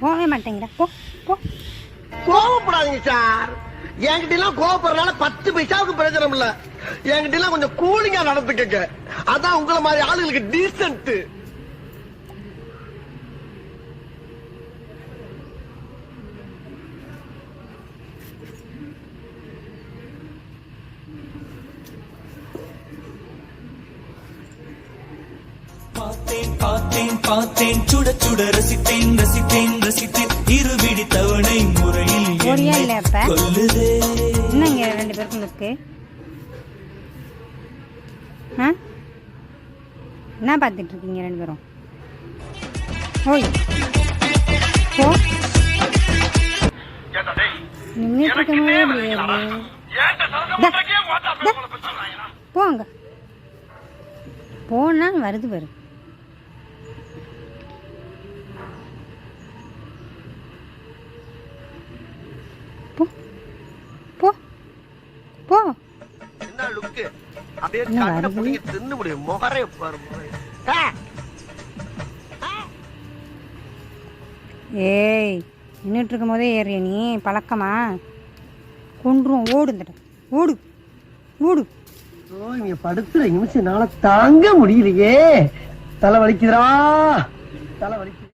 போகவே மாட்டேங்கிற போ போ. கோவப்படாதீங்க சார். என்கிட்ட எல்லாம் கோவப்படுறதுனால பத்து பைசாவுக்கு பிரயோஜனம் இல்ல. என்கிட்ட எல்லாம் கொஞ்சம் கூலிங்கா நடந்துக்கங்க. அதான் உங்களை மாதிரி ஆளுங்களுக்கு டீசென்ட் பார்த்தேன் பார்த்தேன் பார்த்தேன். சுட சுட ரசித்தேன் ரசித்தேன் ரசித்தேன். இருவிடி தவணை முறையில்? கொல்லுதே. என்னங்க ரெண்டு பேருக்கும் என்ன பார்த்துட்டு இருக்கீங்க ரெண்டு பேரும்? ஓய். போ. நின்றுட்டு. போங்க. போனா வருது வரும் லுக்கு அப்படியே கண்ணை? புடிங்க தின்னு முடியும் முகரே பாரு ஏய் நின்றுட்டு இருக்கும் போதே ஏறிய நீ? பழக்கமா? கொன்றும் ஓடு இந்த. ஓடு. ஓடு. இங்க படுத்துற நிமிஷம் என்னால தாங்க முடியலையே. தலை வலிக்குதுடா. தலை வலிக்குது